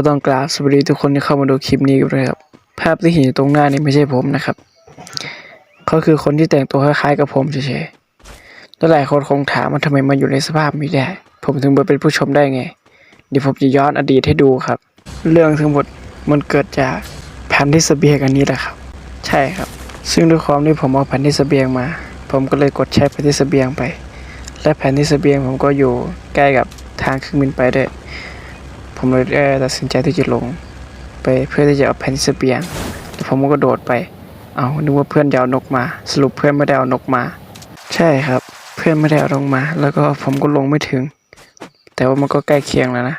ก็ต้องกราบสวัสดีทุกคนที่เข้ามาดูคลิปนี้กันเลยครับ ภาพที่เห็นอยู่ตรงหน้านี่ไม่ใช่ผมนะครับ เขาคือคนที่แต่งตัวคล้ายๆกับผมเฉยๆแล้วหลายคนคงถามว่าทำไมมาอยู่ในสภาพนี้ได้ ผมถึงมาเป็นผู้ชมได้ไง เดี๋ยวผมจะย้อนอดีตให้ดูครับ เรื่องทั้งหมดมันเกิดจากแผ่นที่เสบียงอันนี้แหละครับ ใช่ครับ ซึ่งด้วยความที่ผมเอาแผ่นที่เสบียงมา ผมก็เลยกดใช้แผ่นที่เสบียงไป และแผ่นที่เสบียงผมก็อยู่ใกล้กับทางเครื่องบินไปด้วย ผมเลยได้ตัดสินใจที่จะลง ไปเพื่อที่จะเอาแผ่นที่เสบียงแล้วผมก็โดดไป เอานึกว่าเพื่อนจะเอานกมา สรุปเพื่อนไม่ได้เอานกมา ใช่ครับ เพื่อนไม่ได้เอานกมา แล้วก็ผมก็ลงไม่ถึง แต่ว่ามันก็ใกล้เคียงแล้วนะ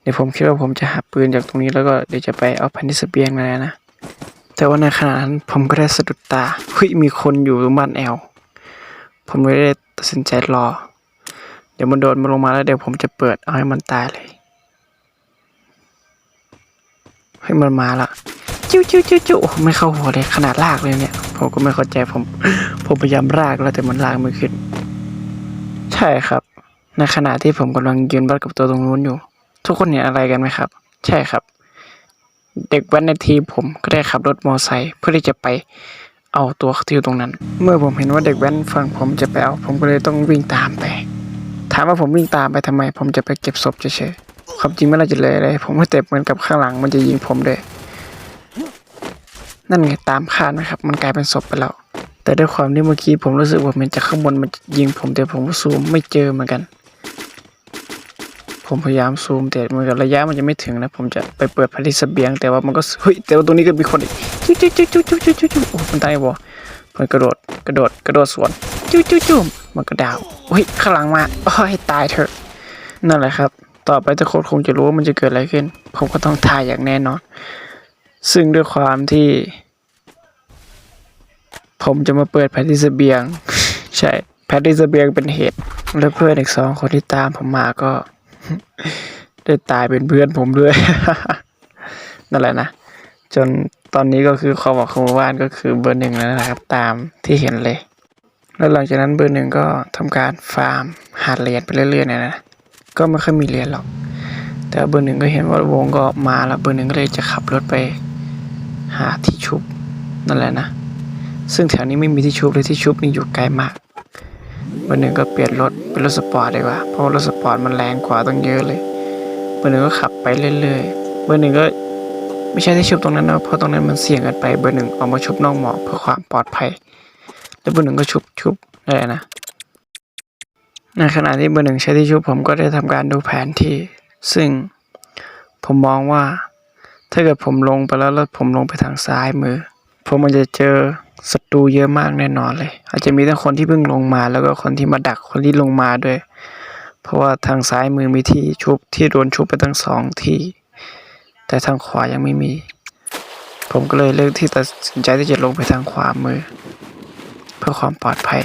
เดี๋ยวผมคิดว่าผมจะหาปืนจากตรงนี้แล้วก็เดี๋ยวจะไปเอาแผ่นที่เสบียงมาแล้วนะแต่ว่าในขณะนั้นผมก็ได้สะดุดตาเฮ้ยมีคนอยู่ตรงบ้านแอลผมเลยได้ตัดสินใจรอ เดี๋ยวมันโดนมันลงมาแล้วเดี๋ยวผมจะเปิดเอาให้มันตายเลย ให้มันมาละจิ้วจิ้วจิ้วจิ้วไม่เข้าหัวเลยขนาดลากเลยเนี่ย ผมก็ไม่เข้าใจผมผมพยายามลากแล้วแต่มันลากไม่ขึ้น ใช่ครับ ในขณะที่ผมกำลังยืนวัดกับตัวตรงนู้นอยู่ ทุกคนเห็นอะไรกันไหมครับ ใช่ครับ เด็กแว้นในทีผมก็ได้ขับรถมอไซค์เพื่อที่จะไปเอาตัวที่อยู่ตรงนั้น เมื่อผมเห็นว่าเด็กแว้นฝั่งผมจะไปเอาผมก็เลยต้องวิ่งตามไป ถามว่าผมวิ่งตามไปทำไม ผมจะไปเก็บศพเฉย ความจริงไม่น่าจะเลยเลย ผมก็เจ็บเหมือนกับข้างหลังมันจะยิงผมด้วยนั่นไงตามคาดนะครับ มันกลายเป็นศพไปแล้ว แต่ด้วยความที่เมื่อกี้ผมรู้สึกว่ามันจะข้างบนมันยิงผมแต่ผมซูมไม่เจอเหมือนกัน ผมพยายามซูมแต่เหมือนกับระยะมันจะไม่ถึงนะ ผมจะไปเปิดพาริสเบียง แต่ว่ามันก็เฮ้ยแต่ว่าตรงนี้ก็มีคนอีกจุ๊จุ๊จุ๊จุ๊จุ๊จุ๊จุ๊จุ๊โอ้มันตายบ่มันกระโดดกระโดดกระโดดสวนจุ๊จุ๊จุ๊มันก็ดาวเฮ้ยข้างหลังมาโอ้ยตายเถอะนั่นแหละครับ ต่อไปทุกคนคงจะรู้ว่ามันจะเกิดอะไรขึ้น ผมก็ต้องถ่ายอย่างแน่นอน ซึ่งด้วยความที่ ผมจะมาเปิดแพทที่เสบียง ใช่แพทที่เสบียงเป็นเหตุ และเพื่อนอีกสองคนที่ตามผมมาก็ ได้ตายเป็นเพื่อนผมด้วย นั่นแหละนะ จนตอนนี้ก็คือความหวังของหมู่บ้านก็คือเบอร์หนึ่งแล้วนะครับ ตามที่เห็นเลย แล้วหลังจากนั้นเบอร์หนึ่งก็ทำการฟาร์มหาเหรียญไปเรื่อยๆเนี่ยนะ ก็ไม่ค่อยมีเหรียญหรอก แต่เบอร์หนึ่งก็เห็นว่าวงก็มาแล้วเบอร์หนึ่งก็เลยจะขับรถไปหาที่ชุบนั่นแหละนะ ซึ่งแถวนี้ไม่มีที่ชุบเลยที่ชุบนี่อยู่ไกลมาก เบอร์หนึ่งก็เปลี่ยนรถเป็นรถสปอร์ตดีกว่า เพราะารถสปอร์ตมันแรงกว่าต้องเยอะเลย เบอร์หนึ่งก็ขับไปเรื่อยๆ เบอร์หนึ่งก็ไม่ใช่ที่ชุบตรงนั้นนะเพราะตรงนั้นมันเสี่ยงกันไป เบอร์หนึ่งออกมาชุบนอกหมอกเพื่อความปลอดภัย แล้วเบอร์หนึ่งก็ชุบชุบอะไรนะ ในขณะที่เบอร์หนึ่งใช้ที่ชุบผมก็ได้ทำการดูแผนที่ ซึ่งผมมองว่า ถ้าเกิดผมลงไปแล้วแล้วผมลงไปทางซ้ายมือ ผมมันจะเจอศัตรูเยอะมากแน่นอนเลย อาจจะมีทั้งคนที่เพิ่งลงมาแล้วก็คนที่มาดักคนที่ลงมาด้วย เพราะว่าทางซ้ายมือมีที่ชุบที่โดนชุบไปทั้งสองที่ แต่ทางขวายังไม่มี ผมก็เลยเลือกที่ตัดสินใจที่จะลงไปทางขวามือ เพื่อความปลอดภัย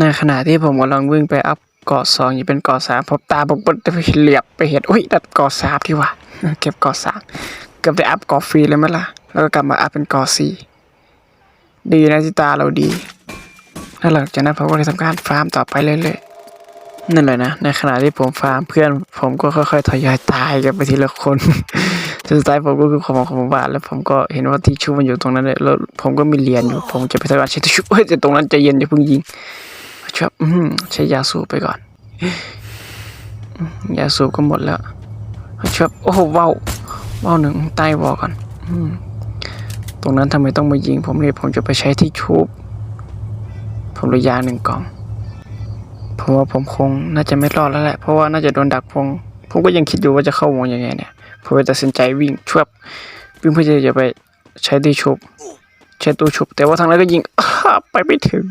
ในขณะที่ผมกำลังวิ่งไปอัพเกาะสองอยู่เป็นเกาะสามผมตาผมก็ไปเหลียบไปเห็นอุ้ยดัดเกาะสามที่ว่าเก็บเกาะสามเกือบได้อัพเกาะฟรีเลยไหมล่ะ แล้วก็กลับมาอัพเป็นเกาะสี่ดีนะที่ตาเราดีแล้วหลังจากนั้นผมก็เลยทำการฟาร์มต่อไปเรื่อยๆนั่นแหละนะในขณะที่ผมฟาร์มเพื่อน ผมก็ค่อยๆทยอยตายกันไปทีละคนสุดท้ายผมก็คือความหวังของหมู่บ้านแล้วผมก็เห็นว่าที่ชุบมันอยู่ตรงนั้นเลยแล้วผมก็มีเหรียญอยู่ผมจะไปทำการใช้ที่ชุบเฮ้ยแต่ตรงนั้นใจเย็นอย่าเพิ่งยิง ชอบใช้ยาสูบไปก่อน ยาสูบก็หมดแล้วชอบโอ้โหว้าวว้าวหนึ่งใต้วอก่อนตรงนั้นทำไมต้องมายิง ผมเลยผมจะไปใช้ที่ชูบผมเลยยาหนึ่งกล่องผมว่าผมคงน่าจะไม่รอดแล้วแหละ เพราะว่าน่าจะโดนดักพงผมก็ยังคิดอยู่ว่าจะเข้าวงยังไงเนี่ยผมเลยตัดสินใจวิ่งชวบวิ่งเพื่อจะไปใช้ที่ชุบใช้ตู้ชุบ แต่ว่าทางนั้นก็ยิงไปไม่ถึง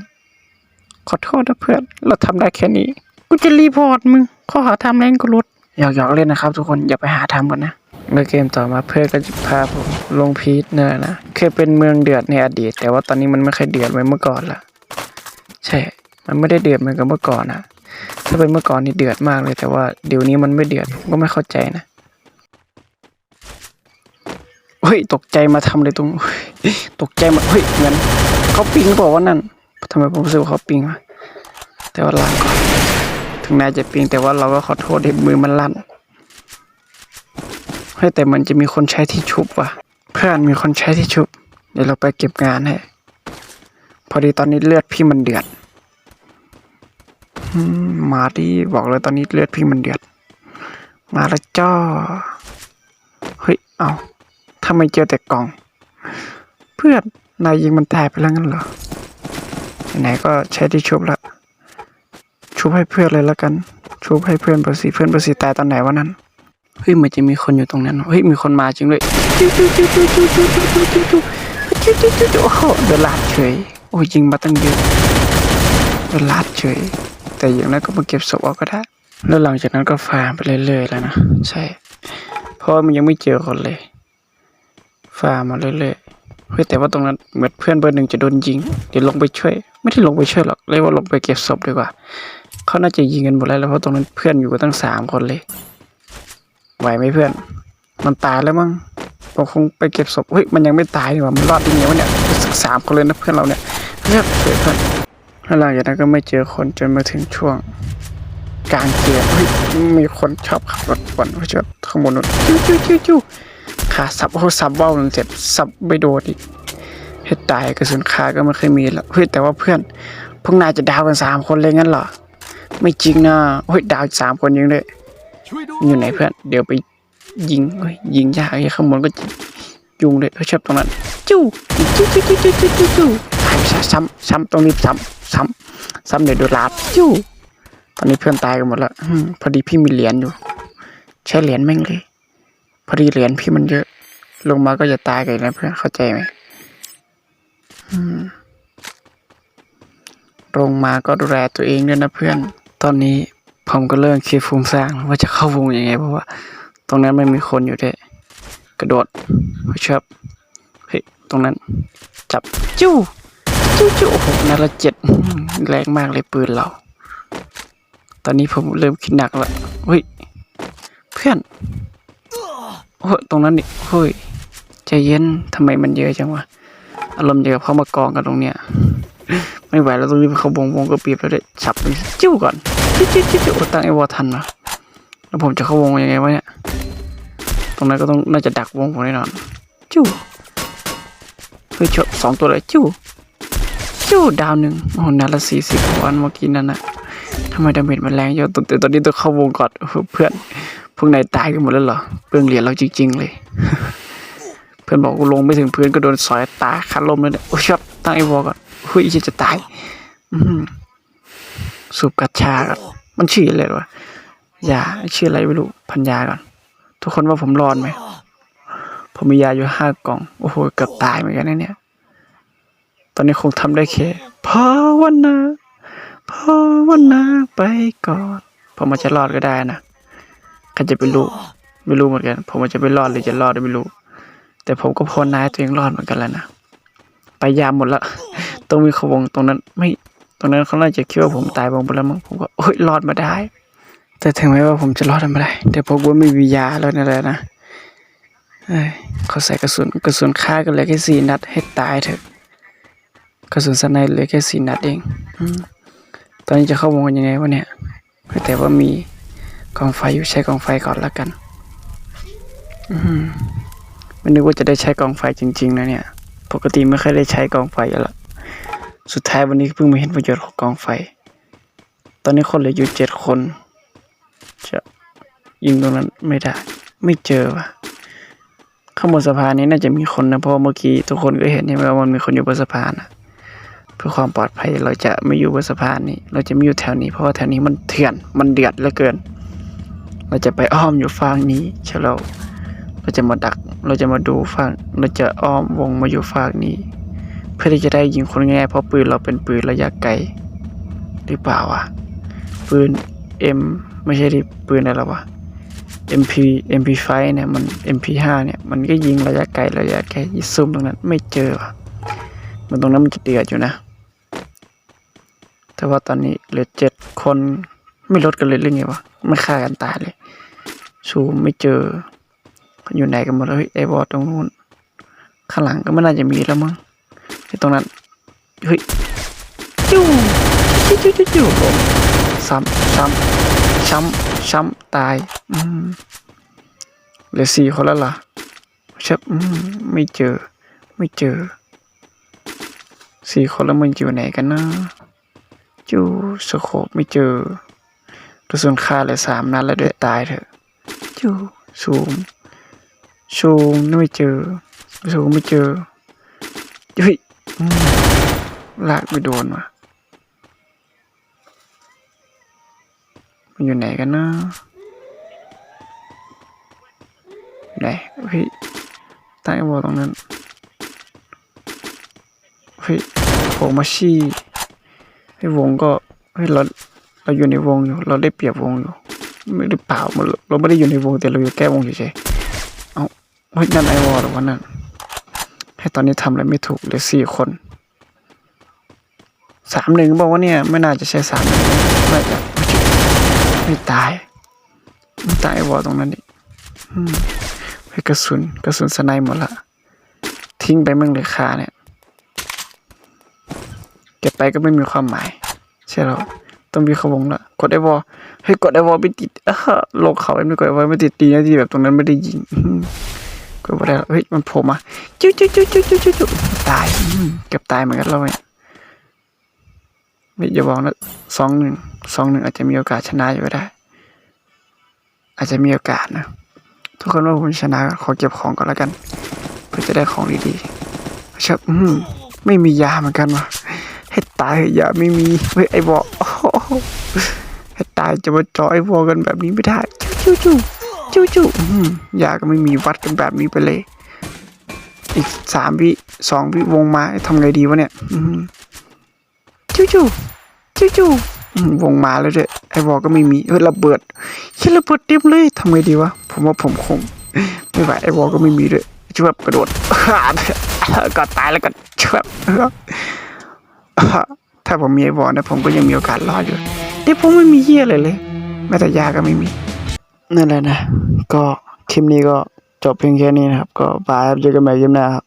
ขอโทษนะเพื่อน เราทำได้แค่นี้ กูจะรีพอร์ตมึง ข้อหาทำแรงกูลดหยอกหยอกๆเล่นนะครับทุกคน อย่าไปหาทำกันนะเมื่อเกมต่อมาเพื่อนก็จะพาผมลงพีทเนี่ยนะ เคยเป็นเมืองเดือดในอดีต แต่ว่าตอนนี้มันไม่เคยเดือดเหมือนเมื่อก่อนละ ใช่ มันไม่ได้เดือดเหมือนกับเมื่อก่อนนะ ถ้าเป็นเมื่อก่อนนี่เดือดมากเลย แต่ว่าเดี๋ยวนี้มันไม่เดือดก็ไม่เข้าใจนะเฮ้ยตกใจมาทำเลยตรงตกใจมาเฮ้ยเหมือนเขาปิงบอกว่านั่น ทำไมผมรู้สึกว่าเขาปิงวะแต่ว่าล้างก่อนถึงงนายจะปิงแต่ว่าเราก็ขอโทษที่มือมันลั่นเฮ้ยแต่มันจะมีคนใช้ที่ชุบว่ะ เพื่อนมีคนใช้ที่ชุบ เดี๋ยวเราไปเก็บงานให้พอดีตอนนี้เลือดพี่มันเดือดมมาดิบอกเลยตอนนี้เลือดพี่มันเดือด มาแล้วจ้าเฮ้ยเอาทำไมเจอแต่กล่อง เพื่อนนายยิงมันตายไปแล้วงั้นเหรอ ไหนก็ใช้ที่ชุบละชุบให้เพื่อนเลยละกัน ชุบให้เพื่อนประสีเพื่อนประสีตายตอนไหนวะนั้นเฮ้ยมันจะมีคนอยู่ตรงนั้นเฮ้ยมีคนมาจริงเลยโอ้โหเดือดลัดเฉยโอ้ยิงมาตั้งเยอะเดือดลัดเฉย แต่อย่างนั้นก็มาเก็บศพเอาก็ได้แล้วหลังจากนั้นก็ฟาร์มไปเรื่อยๆแล้วนะใช่เพราะมันยังไม่เจอคนเลยฟาร์มมาเรื่อยๆเฮ้ยแต่ว่าตรงนั้นเหมือนเพื่อนเบอร์หนึ่งจะโดนยิงเดี๋ยวลงไปช่วย ไม่ได้ลงไปช่วยหรอกเรียกว่าลงไปเก็บศพดีกว่าเขาน่าจะยิงกันหมดแล้วเพราะตรงนั้นเพื่อนอยู่กันตั้งสามคนเลย ไหวไหมเพื่อน มันตายแล้วมั้งเราคงไปเก็บศพเฮ้ยมันยังไม่ตายนี่หว่ามันรอดยังไงวะเนี่ยสักสามคนเลยนะเพื่อนเราเนี่ยเรียบเพื่อนแล้วหลังจากนั้นก็ไม่เจอคนจนมาถึงช่วงกลางเกียร์เฮ้ยมีคนชอบขับรถบ่นว่าจะข้างบนนู้นจิ้วจิ้วจิ้วจิ้วขาสับโอ้สับเบ้าหนึ่งเสร็จสับไม่โดนอีก เฮ็ดตายกระสุนขาก็ไม่เคยมีแล้วเฮ้ยแต่ว่าเพื่อนพวกนายจะดาวกันสามคนเลยงั้นเหรอไม่จริงนะเฮ้ยดาวสามคนยิงเลยช่วยด้วยอยู่ไหนเพื่อน เดี๋ยวไปยิงเฮ้ยยิงยากไอ้ข้างบนก็ยุงเลยเขาชอบตรงนั้นจู้จู้จู้จู้จู้จู้จู้จู้หายไปซะซ้ำซ้ำตรงนี้ซ้ำซ้ำซ้ำเดี๋ยวโดนลาดจู้ตอนนี้เพื่อนตายกันหมดแล้วพอดีพี่มีเหรียญอยู่ ใช้เหรียญแม่งเลย พอดีเหรียญพี่มันเยอะ ลงมาก็จะตายกันนะเพื่อนเข้าใจไหม ลงมาก็ดูแลตัวเองด้วยนะเพื่อน ตอนนี้ผมก็เริ่มคิดฟุ้งซ่านว่าจะเข้าวงยังไง เพราะว่า ตรงนั้นไม่มีคนอยู่ด้วยกระโดดเชอบเฮ้ยตรงนั้น จับจิ้จิ้จิ้โอ้โหนัดละเจ็ดแรงมากเลยปืนเรา ตอนนี้ผมเริ่มคิดหนักแล้วเฮ้ยเพื่อนโอ้ยตรงนั้นนี่เฮ้ยใจเย็นทำไมมันเยอะจังวะ อารมณ์เดียวกับเขามากองกันตรงเนี้ยไม่ไหวแล้วตรงนี้เขาวงวงก็ปีบแล้วเด้ฉับเลยจิ้วก่อนจิ้วจิ้วจิ้วโอ้ตั้งไอ้วอทันมาแล้วผมจะเข้าวงยังไงวะเนี่ยตรงนั้นก็ต้องน่าจะดักวงผมแน่นอนจิ้วเฮ้ยชบสองตัวเลยจิ้วจิ้วดาวหนึ่งโอ้โหนัดละสี่สิบวันเมื่อกี้นั่นนะทำไมดาเมจมันแรงเยอะตอนตอนนี้ต้องเข้าวงก่อนเพื่อนพวกนายตายกันหมดแล้วเหรอเปลืองเหรียญเราจริง ๆ เลย เพื่อนบอกกูลงไม่ถึงพื้นก็โดนสอยตาขาดลมเลยเนี่ยโอ้ยชอบตั้งไอ้วอก่อนเฮ้ยจะจะตายสูบกัญชาก่อนมันชื่ออะไรวะยาชื่ออะไรไม่รู้พันยาก่อน ทุกคนว่าผมรอดไหมผมมียาอยู่ห้ากล่อง โอ้โหเกือบตายเหมือนกันนะเนี่ย ตอนนี้คงทำได้แค่ภาวนาภาวนาไปก่อนผมอาจจะรอดก็ได้นะใครจะไปรู้ ไม่รู้เหมือนกัน ผมอาจจะไปรอดหรือจะรอดไม่รู้ แต่ผมก็ภานาให้ตัวเองรอดเหมือนกันแล้วนะไปยามหมดละต้องมีขวงตรงนั้น ไม่ตรงนั้นเขาน่าจะคิดว่าผมตายวงไปแล้วมั้งผมก็โอ้ยรอดมาได้ แต่ถึงแม้ว่าผมจะรอดมาได้ แต่ผมก็ไม่มียาแล้วนั่นแหละนะเขาใส่กระสุนกระสุนฆ่ากันเลยแค่สี่นัดให้ตายเถอะกระสุนสไนเลยแค่สี่นัดเองอตอนนี้จะเข้าวงกันยังไงวะเนี่ยแต่ว่ามีกองไฟอยู่ใช้กองไฟก่อนละกัน อืม ไม่นึกว่าจะได้ใช้กองไฟจริงๆนะเนี่ย ปกติไม่เคยได้ใช้กองไฟอยู่และสุดท้ายวันนี้เพิ่งมาเห็นประโยชน์ของกองไฟ ตอนนี้คนเหลืออยู่เจ็ดคน จะยิงตรงนั้นไม่ได้ ไม่เจอว่ะ ข้างบนสะพานนี้น่าจะมีคนนะ เพราะเมื่อกี้ทุกคนก็เห็นใช่ไหมว่ามันมีคนอยู่บนสะพานนะเพื่อความปลอดภัยเราจะไม่อยู่บนสะพานนี้ เราจะไม่อยู่แถวนี้เพราะว่าแถวนี้มันเถื่อน มันเดือดเหลือเกิน เราจะไปอ้อมอยู่ฝั่งนี้เชียวเราเราจะมาดัก เราจะมาดูฝั่งเราจะอ้อมวงมาอยู่ฝั่งนี้ เพื่อที่จะได้ยิงคนง่ายเพราะปืนเราเป็นปืนระยะไกลหรือเปล่าวะปืน M ไม่ใช่ดิปืนอะไรวะ MP MP5 เนี่ยมัน MP5 เนี่ยมันก็ยิงระยะไกลระยะไกลยิงซุ่มตรงนั้นไม่เจอวะมันตรงนั้นมันจะเดือดอยู่นะ แต่ว่าตอนนี้เหลือเจ็ดคนไม่ลดกันเลยหรือไงวะไม่ฆ่ากันตายเลยชูไม่เจอ อยู่ไหนกันหมดแล้วเฮ้ยไอ้บอสตรงนู้น ข้างหลังก็ไม่น่าจะมีแล้วมั้งไอ้ตรงนั้น เฮ้ยจิ้วจิ้วจิ้วจิ้วผมซ้ำซ้ำซ้ำซ้ำตาย อืมเหลือสี่คนแล้วเหรอเชับอืมไม่เจอ ไม่เจอสี่คนแล้วมันอยู่ไหนกันนะจูสโคปไม่เจอกระสุนค่าเหลือสามนัดแล้วด้วยตายเถอะจูซูม ซูมไม่เจอซูมไม่เจอเฮ้ยลากไม่โดนว่ะมันอยู่ไหนกันนะไหนเฮ้ยใต้วอตรงนั้นเฮ้ยโผล่มาชี้ไอ้ยวงก็เฮ้ยเราเราอยู่ในวงอยู่ เราได้เปรียบวงอยู่ ไม่ได้เปล่ามันเราไม่ได้อยู่ในวงแต่เราอยู่แก้วงเฉย ยนั่นไอวอลหรือวะนั่นให้ตอนนี้ทำอะไรไม่ถูกเลยสี่คนสามหนึ่งบอกว่าเนี่ย ไม่น่าจะใช่สามหนึ่งน่าจะไม่ตายไม่ตายวอลตรงนั้นดิอืมให้กระสุนกระสุนสไนหมดละ ทิ้งไปมึงเลยคาเนี่ย เก็บไปก็ไม่มีความหมาย ใช่แล้วต้องมีขวงละกดไอวอลเฮ้ยกดไอวอลไม่ติดเออลงเขาไอ้ไม่กดไอวอลไม่ติดตีนะที่แบบตรงนั้นไม่ได้ยิง กดไม่ได้เฮ้ยมันโผล่มาจิ้วจิ้วจิ้วจิ้วจิ้วจิ้วตายเกือบตายเหมือนกันเราเนี่ยไม่อย่าบอกนะสองหนึ่งสองหนึ่งอาจจะมีโอกาสชนะอยู่ก็ได้ อาจจะมีโอกาสนะ ทุกคนว่าผมชนะขอเก็บของก่อนแล้วกัน เพื่อจะได้ของดีๆชับอืมไม่มียาเหมือนกันวะให้ตายเถอะยาไม่มีเฮ้ยไอ้บอโอ้โหให้ตายจะมาจอไอ้บอกันแบบนี้ไม่ได้จู้จู้ จู้จู้ยาก็ไม่มีวัดกันแบบนี้ไปเลย อีกสามวิสองวิวงมาทำไงดีวะเนี่ยจู้จู้จู้จู้วงมาแล้วด้วยไอ้บอก็ไม่มีเฮ้ยระเบิดเฮ้ยระเบิดเต็มเลยทำไงดีวะผมว่าผมคงไม่ไหวไอ้วอลก็ไม่มีด้วยช่วยแบบกระโดดก็ตายแล้วก็ช่วยแบถ้าผมมีไอ้วอลนะผมก็ยังมีโอกาสรอดอยู่แต่ผมไม่มีเหี้ยอะไรเลยแม้แต่ยาก็ไม่มี นั่นแหละนะ ก็คลิปนี้ก็จบเพียงแค่นี้นะครับ ก็บายครับเจอกันใหม่คลิปหน้าครับ